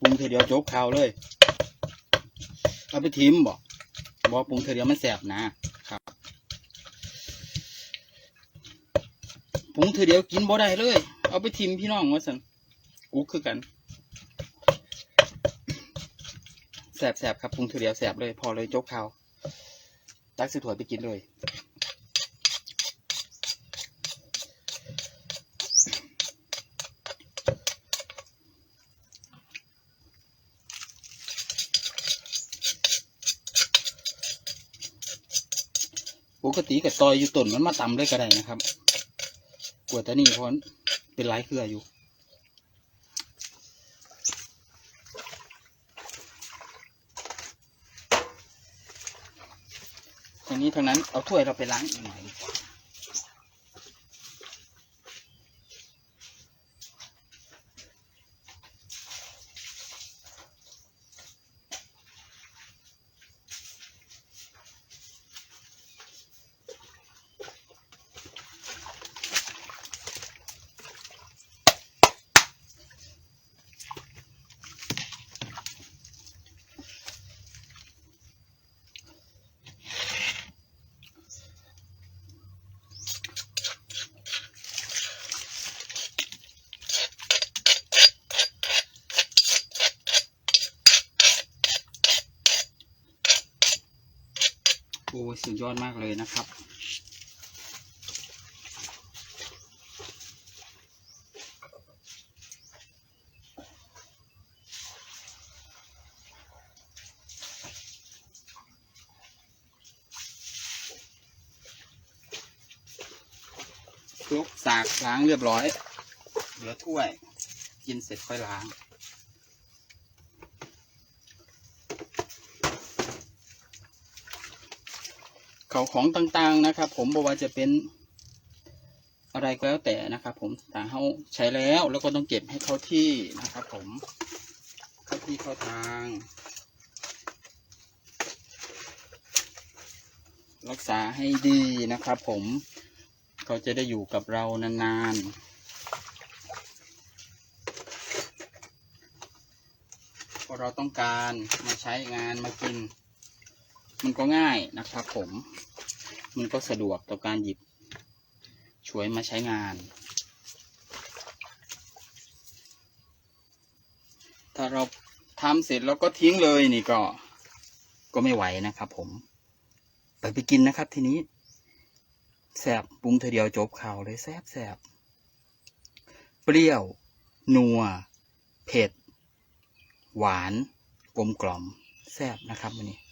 ปรุงเทอเดียวจบข่าวเลย เอาไปทิมบอกบอกปรุงเทอเดียวมันแสบนะครับปรุงเทอเดียวกินบ่ได้เลย เอาไปทิมพี่น้องว่าสันกูคือกันแสบแสบครับปรุงเทอเดียวแสบเลย พอเลยจบข่าวตักส่ถ้วไปกินเลย ปกติกับซอยอยู่ต้นมันมาตำเลยก็ได้นะครับกวดแต่นี่เพราะเป็นหลายเครืออยู่ทางนี้ทางนั้นเอาถ้วยเราไปล้างอีกหน่อย อ้สุดยอดมากเลยนะครับ คลุกสากล้างเรียบร้อย เหลือถ้วย กินเสร็จค่อยล้าง เขาของต่างๆนะครับ ผมบอกว่าจะเป็นอะไรก็แล้วแต่นะครับ ผมต่าเขาใช้แล้วแล้วก็ต้องเก็บให้เขาที่นะครับ ผมเข้าที่เข้าทาง รักษาให้ดีนะครับ ผมเขาจะได้อยู่กับเรานานๆพอเราต้องการมาใช้งานมากิน มันก็ง่ายนะครับผม มันก็สะดวกต่อการหยิบช่วยมาใช้งาน ถ้าเราทำเสร็จแล้วก็ทิ้งเลยนี่ก็ ก็ไม่ไหวนะครับผม ไปไปกินนะครับทีนี้แสบปรุงเธอเดียวจบข่าวเลยแสบแสบเปรี้ยว นัว เผ็ด หวาน กลมกล่อมแสบนะครับวันนี้